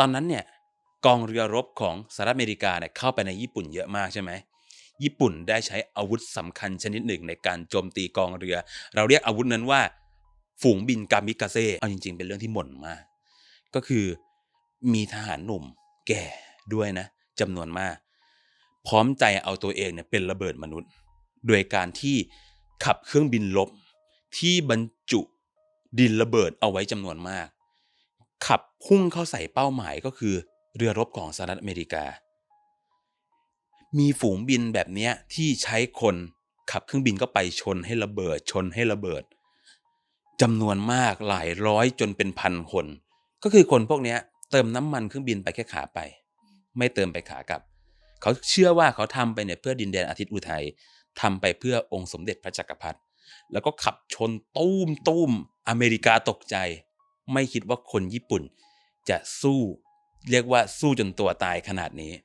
ตอนนั้นเนี่ยกองเรือรบของสหรัฐอเมริกาเนี่ยเข้าไปในญี่ปุ่นเยอะมากใช่ไหมญี่ปุ่นได้ใช้อาวุธสำคัญชนิดหนึ่งในการโจมตีกองเรือ เราเรียกอาวุธนั้นว่า ฝูงบินกามิกาเซ่เอาจริง ๆ เป็นเรื่องที่หม่นมาก ก็คือมีทหารหนุ่มแก่ด้วยนะจำนวนมาก พร้อมใจเอาตัวเองเนี่ยเป็นระเบิดมนุษย์ โดยการที่ขับเครื่องบินลบที่บรรจุดินระเบิดเอาไว้จำนวนมาก ขับพุ่งเข้าใส่เป้าหมายก็คือ เรือรบของสหรัฐอเมริกา มีฝูงบินแบบนี้ที่ใช้คนขับเครื่องบินก็ไปชนให้ระเบิดชนให้ระเบิดจำนวนมากหลายร้อยจนเป็นพันคน ก็คือคนพวกนี้เติมน้ำมันเครื่องบินไปแค่ขาไป ไม่เติมไปขากลับ เขาเชื่อว่าเขาทำไปเนี่ยเพื่อดินแดนอาทิตย์อุทัยทำไปเพื่อองค์สมเด็จพระจักรพรรดิแล้วก็ขับชนตุ้มตุ้มอเมริกาตกใจ ไม่คิดว่าคนญี่ปุ่นจะสู้ เรียกว่าสู้จนตัวตายขนาดนี้